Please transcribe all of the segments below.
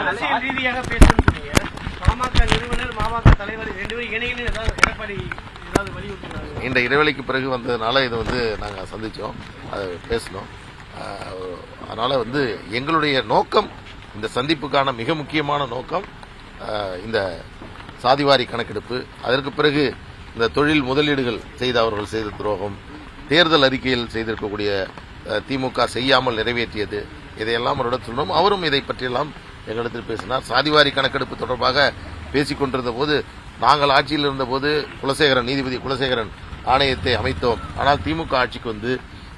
அரசியல் ரீதியாக பேசணும்னு சொன்னீங்க. பாமக நிறுவனர் மாமக தலைவர் ரெண்டு பேரும் இணையன்னு ஏதாவது எடப்பாடி ஏதாவது வலியுறுத்தினாங்க இந்த இடைவெளிக்கு பிறகு வந்ததுனால இது வந்து நாங்கள் சந்தித்தோம் அதை பேசினோம். அதனால் வந்து எங்களுடைய நோக்கம் இந்த சந்திப்புக்கான மிக முக்கியமான நோக்கம் இந்த சாதிவாரி கணக்கெடுப்பு அதற்கு பிறகு இந்த தொழில் முதலீடுகள் செய்த அவர்கள் செய்த துரோகம் தேர்தல் அறிக்கையில் செய்திருக்கக்கூடிய திமுக செய்யாமல் நிறைவேற்றியது இதையெல்லாம் அவரிடம் சொன்னோம். அவரும் இதை பற்றியெல்லாம் எங்களிடத்தில் பேசினார். சாதிவாரி கணக்கெடுப்பு தொடர்பாக பேசிக் கொண்டிருந்த போது நாங்கள் ஆட்சியில் இருந்தபோது குலசேகரன் நீதிபதி குலசேகரன் ஆணையத்தை அமைத்தோம். ஆனால் திமுக ஆட்சிக்கு வந்து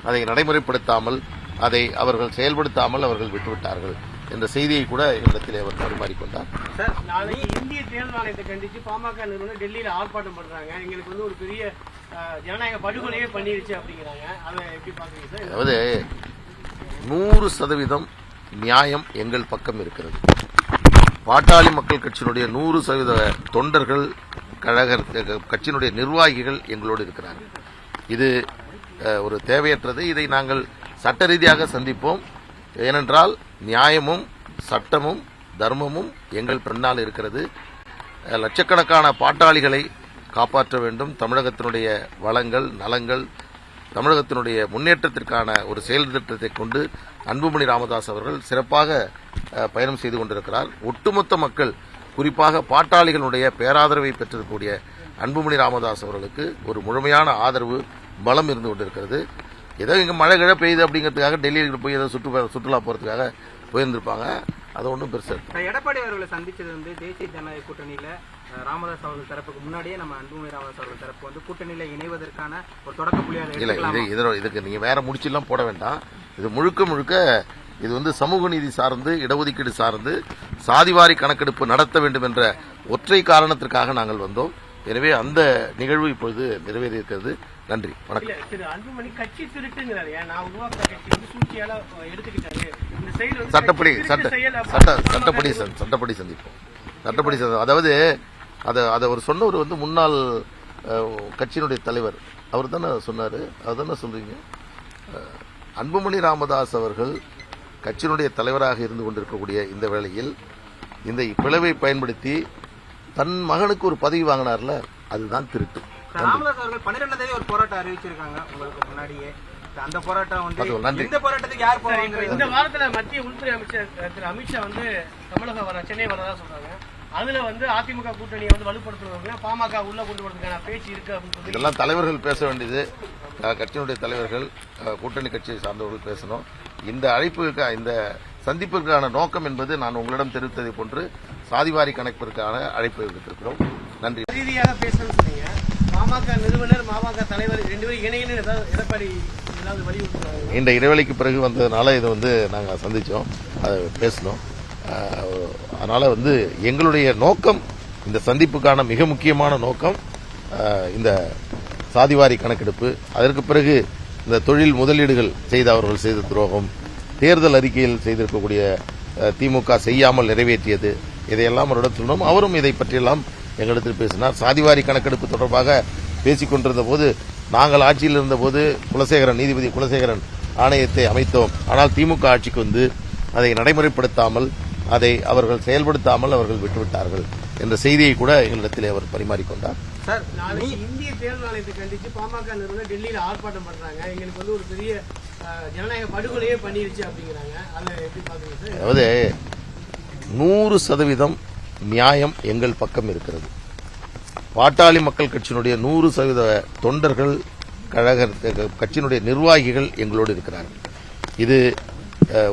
அதை நடைமுறைப்படுத்தாமல் அதை அவர்கள் செயல்படுத்தாமல் அவர்கள் விட்டுவிட்டார்கள் என்ற செய்தியை கூட எங்களிடத்தில் அவர் பரிமாறிக்கொண்டார் சார் நாளைக்கு இந்திய தேர்தல் ஆணையத்தை கண்டிச்சு பாமக நிறுவனர் டெல்லியில ஆர்ப்பாட்டம் பண்றாங்க. எங்களுக்கு வந்து ஒரு பெரிய ஜனநாயக படுகொலையே பண்ணிருச்சு அப்படிங்கிறாங்க. அதை எப்படி பாக்குறீங்க சார்? அதாவது நூறு சதவீதம் நியாயம் எங்கள் பக்கம் இருக்கிறது. பாட்டாளி மக்கள் கட்சியினுடைய நூறு சதவீத தொண்டர்கள் கழக கட்சியினுடைய நிர்வாகிகள் எங்களோடு இருக்கிறார்கள். இது ஒரு தேவையற்றது. இதை நாங்கள் சட்ட ரீதியாக சந்திப்போம். ஏனென்றால் நியாயமும் சட்டமும் தர்மமும் எங்கள் பின்னால் இருக்கிறது. லட்சக்கணக்கான பாட்டாளிகளை காப்பாற்ற வேண்டும். தமிழகத்தினுடைய வளங்கள் நலங்கள் தமிழகத்தினுடைய முன்னேற்றத்திற்கான ஒரு செயல் திட்டத்தை கொண்டு அன்புமணி ராமதாஸ் அவர்கள் சிறப்பாக பயணம் செய்து கொண்டிருக்கிறார். ஒட்டுமொத்த மக்கள் குறிப்பாக பாட்டாளிகளுடைய பேராதரவை பெற்றிருக்கக்கூடிய அன்புமணி ராமதாஸ் அவர்களுக்கு ஒரு முழுமையான ஆதரவு பலம் இருந்து கொண்டிருக்கிறது. ஏதோ இங்கே மழை கிழ பெய்யுது அப்படிங்கிறதுக்காக டெல்லியில் போய் ஏதோ சுற்று சுற்றுலா போகிறதுக்காக போயிருந்திருப்பாங்க. அது ஒன்றும் பெருசாக எடப்பாடி அவர்களை சந்தித்தது வந்து தேசிய ஜனநாயக கூட்டணியில் ராமதாஸ் அவர்கள் தரப்புக்கு முன்னாடியே நம்ம அன்புமணி ராமதாஸ் அவர்கள் தரப்பு வந்து கூட்டணியில இணைவதற்கான ஒரு தொடக்க புள்ளியாக இல்ல இது எடுத்துக்கலாமா? இதோ இதுக்கு நீங்க வேற முடிச்செல்லாம் போட வேண்டாம். இது முழுக்க முழுக்க இது வந்து சமூக நீதி சார்ந்து இடஒதுக்கீடு சார்ந்து சாதிவாரி கணக்கெடுப்பு நடத்த வேண்டும் என்ற ஒற்றை காரணத்திற்காக நாங்கள் வந்தோம். எனவே அந்த நிகழ்வு இப்பொழுது நிறைவேறி இருக்கிறது நன்றி. வணக்கம். சட்டப்படி சட்ட சட்ட சட்டப்படி சந்தி- சட்டப்படி சந்திப்போம். சட்டப்படி சந்தி- அதாவது அதை அதை அவர் சொன்னவர் வந்து முன்னாள் கட்சியினுடைய தலைவர். அவர் தானே சொன்னார். அவர் தானே சொல்றீங்க? அஹ், அன்புமணி ராமதாஸ் அவர்கள் கட்சியினுடைய தலைவராக இருந்து கொண்டிருக்கக்கூடிய இந்த வேளையில் இந்த பிளவை பயன்படுத்தி தன் மகனுக்கு ஒரு பதவி வாங்கினார்ல அதுதான் திருட்டு. ராமதாஸ் அவர்கள் பன்னிரெண்டாம் தேதி ஒரு போராட்டம் அறிவிச்சிருக்காங்க உங்களுக்கு முன்னாடியே. அந்த போராட்டம் வந்து அது நன்றி. இந்த போராட்டத்துக்கு யார் இந்த வாரத்துல மத்திய உள்துறை அமைச்சர் அமித்ஷா வந்து தமிழகம் வர சென்னை வரதா சொல்றாங்க. அதுல வந்து அதிமுக கூட்டணியை வந்து வலுப்படுத்துறவங்க பாமக உள்ள கொண்டு வரதுக்கான பேச்சு இருக்கு அப்படின்னு இதெல்லாம் தலைவர்கள் பேச வேண்டியது. கட்சியினுடைய தலைவர்கள் கூட்டணி கட்சியை சார்ந்தவர்கள் பேசணும். இந்த அழைப்புக்கு இந்த சந்திப்பிற்கான நோக்கம் என்பது நான் உங்களிடம் தெரிவித்ததை போன்று சாதிவாரி கணக்கிற்கான அழைப்பு விடுத்திருக்கிறோம். நன்றி. ரீதியாக பேசணும்னு சொன்னீங்க. பாமக நிறுவனர் மாமக தலைவர் ரெண்டு பேரும் ஏதாவது எடப்பாடி இந்த இடைவெளிக்கு பிறகு வந்ததுனால இது வந்து நாங்கள் சந்தித்தோம் அதை பேசினோம். அஹ், அதனால் வந்து எங்களுடைய நோக்கம் இந்த சந்திப்புக்கான மிக முக்கியமான நோக்கம் இந்த சாதிவாரி கணக்கெடுப்பு அதற்கு பிறகு இந்த தொழில் முதலீடுகள் செய்த அவர்கள் செய்த துரோகம் தேர்தல் அறிக்கையில் செய்திருக்கக்கூடிய திமுக செய்யாமல் நிறைவேற்றியது இதையெல்லாம் அவரிடம் சொன்னோம். அவரும் இதை பற்றியெல்லாம் எங்களிடத்தில் பேசினார். சாதிவாரி கணக்கெடுப்பு தொடர்பாக பேசிக் கொண்டிருந்த போது நாங்கள் ஆட்சியில் இருந்தபோது குலசேகரன் நீதிபதி குலசேகரன் ஆணையத்தை அமைத்தோம். ஆனால் திமுக ஆட்சிக்கு வந்து அதை நடைமுறைப்படுத்தாமல் அதை அவர்கள் செயல்படுத்தாமல் அவர்கள் விட்டுவிட்டார்கள் என்ற செய்தியை கூட எங்களிடத்தில் அவர் பரிமாறிக்கொண்டார். சார் நாளைக்கு இந்திய தேர்தல் ஆணையத்தை கண்டிச்சு பாமக நிறுவனர் டெல்லியில ஆர்ப்பாட்டம் பண்றாங்க. எங்களுக்கு வந்து ஒரு பெரிய ஜனநாயக படுகொலையே பண்ணிருச்சு அப்படிங்கிறாங்க. அதை எப்படி பாக்குறீங்க சார்? அதாவது நூறு சதவீதம் நியாயம் எங்கள் பக்கம் இருக்கிறது. பாட்டாளி மக்கள் கட்சியினுடைய நூறு சதவீத தொண்டர்கள் கழக கட்சியினுடைய நிர்வாகிகள் எங்களோடு இருக்கிறார்கள். இது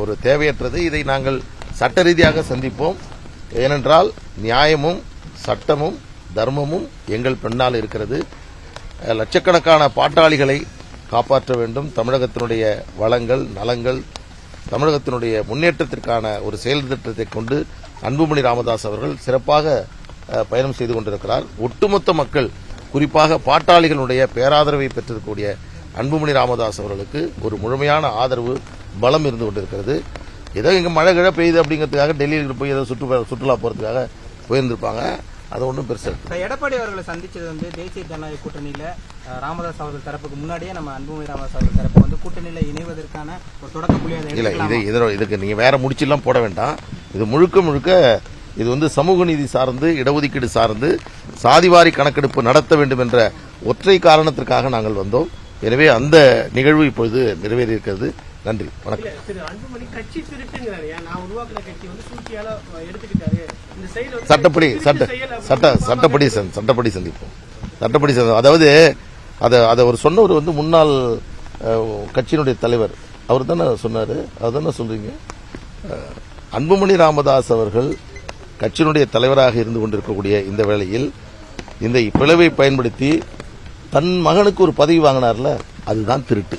ஒரு தேவையற்றது. இதை நாங்கள் சட்ட ரீதியாக சந்திப்போம். ஏனென்றால் நியாயமும் சட்டமும் தர்மமும் எங்கள் பெண்ணால் இருக்கிறது. லட்சக்கணக்கான பாட்டாளிகளை காப்பாற்ற வேண்டும். தமிழகத்தினுடைய வளங்கள் நலங்கள் தமிழகத்தினுடைய முன்னேற்றத்திற்கான ஒரு செயல் திட்டத்தை கொண்டு அன்புமணி ராமதாஸ் அவர்கள் சிறப்பாக பயணம் செய்து கொண்டிருக்கிறார். ஒட்டுமொத்த மக்கள் குறிப்பாக பாட்டாளிகளுடைய பேராதரவை பெற்றிருக்கக்கூடிய அன்புமணி ராமதாஸ் அவர்களுக்கு ஒரு முழுமையான ஆதரவு பலம் இருந்து கொண்டிருக்கிறது. ஏதோ இங்கே மழை கிழ பெய்யுது அப்படிங்கிறதுக்காக டெல்லியில் போய் ஏதோ சுற்று சுற்றுலா போகிறதுக்காக போயிருந்திருப்பாங்க. அதை ஒன்றும் பெருசாக எடப்பாடி அவர்களை சந்திச்சது வந்து தேசிய ஜனநாயக கூட்டணியில ராமதாஸ் அவர்கள் தரப்புக்கு முன்னாடியே நம்ம அன்புமணி ராமதாஸ் அவர்கள் தரப்பு வந்து கூட்டணியில இணைவதற்கான ஒரு தொடக்க புள்ளியாக இல்லை? இது இதோ இதுக்கு நீங்கள் வேற முடிச்செல்லாம் போட வேண்டாம். இது முழுக்க முழுக்க இது வந்து சமூக நீதி சார்ந்து இடஒதுக்கீடு சார்ந்து சாதிவாரி கணக்கெடுப்பு நடத்த வேண்டும் என்ற ஒற்றை காரணத்திற்காக நாங்கள் வந்தோம். எனவே அந்த நிகழ்வு இப்பொழுது நிறைவேறி இருக்கிறது நன்றி. வணக்கம். சட்டப்படி சட்ட சட்ட சட்டப்படி சட்டப்படி சந்திப்போம். சட்டப்படி அதாவது அதை அதை அவர் சொன்னவர் வந்து முன்னாள் கட்சியினுடைய தலைவர். அவர் தானே சொன்னார். அவர் தானே சொல்றீங்க? அன்புமணி ராமதாஸ் அவர்கள் கட்சியினுடைய தலைவராக இருந்து கொண்டிருக்கக்கூடிய இந்த வேளையில் இந்த பிளவை பயன்படுத்தி தன் மகனுக்கு ஒரு பதவி வாங்கினார்ல அதுதான் திருட்டு.